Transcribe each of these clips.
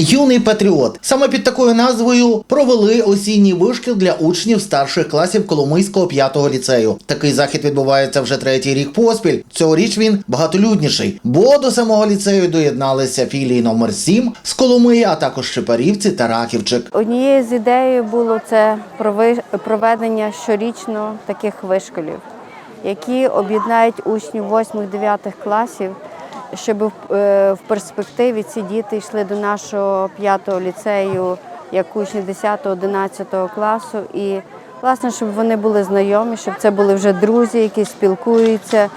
Юний патріот саме під такою назвою провели осінній вишкіл для учнів старших класів Коломийського п'ятого ліцею. Такий захід відбувається вже третій рік поспіль. Цьогоріч він багатолюдніший, бо до самого ліцею доєдналися філії номер 7 з Коломиї, а також Шепарівці та Раківчик. Однією з ідей було це проведення щорічно таких вишколів, які об'єднають учнів 8-9 класів, щоб е, в перспективі ці діти йшли до нашого п'ятого ліцею як учні 10-11 класу. І власне, щоб вони були знайомі, щоб це були вже друзі, які спілкуються.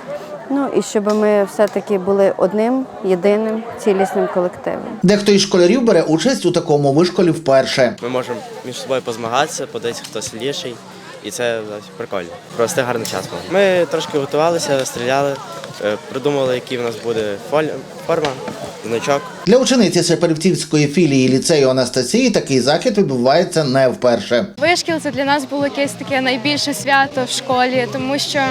Ну і щоб ми все-таки були одним єдиним цілісним колективом. Дехто із школярів бере участь у такому вишколі вперше. Ми можемо між собою позмагатися, подивитися, хто сильніший. І це прикольно. Провести гарний час. Ми трошки готувалися, стріляли, е, придумали, який в нас буде форма, значок. Для учениці Шепарівцівської філії ліцею Анастасії такий захід відбувається не вперше. Вишкіл це для нас було якесь таке найбільше свято в школі, тому що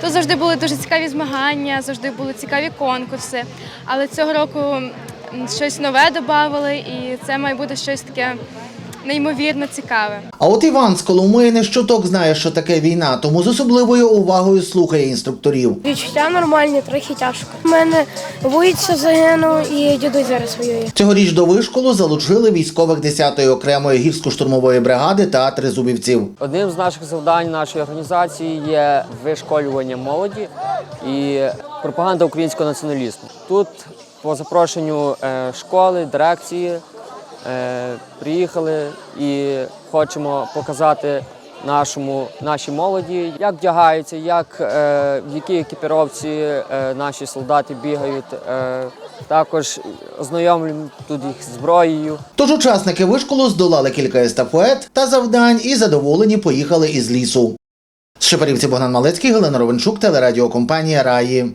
тут завжди були дуже цікаві змагання, завжди були цікаві конкурси. Але цього року щось нове додали, і це має бути щось таке неймовірно цікаве. А от Іван з Коломиї не щоток знає, що таке війна, тому з особливою увагою слухає інструкторів. Відчуття нормальні, трохи тяжко. У мене воїться загинув і дідусь зараз воює. Цьогоріч до вишколу залучили військових 10-ї окремої гірсько-штурмової бригади та тризубівців. Одним з наших завдань нашої організації є вишколювання молоді і пропаганда українського націоналізму. Тут по запрошенню е, школи, дирекції приїхали і хочемо показати нашому нашій молоді, як вдягаються, як е, в якій екіпіровці е, наші солдати бігають. Е, також ознайомлюємо тут їх зброєю. Тож учасники вишколу здолали кілька естафет та завдань і задоволені поїхали із лісу. З Шепарівці Богдан Малецький, Галина Ровенчук, телерадіокомпанія Раї.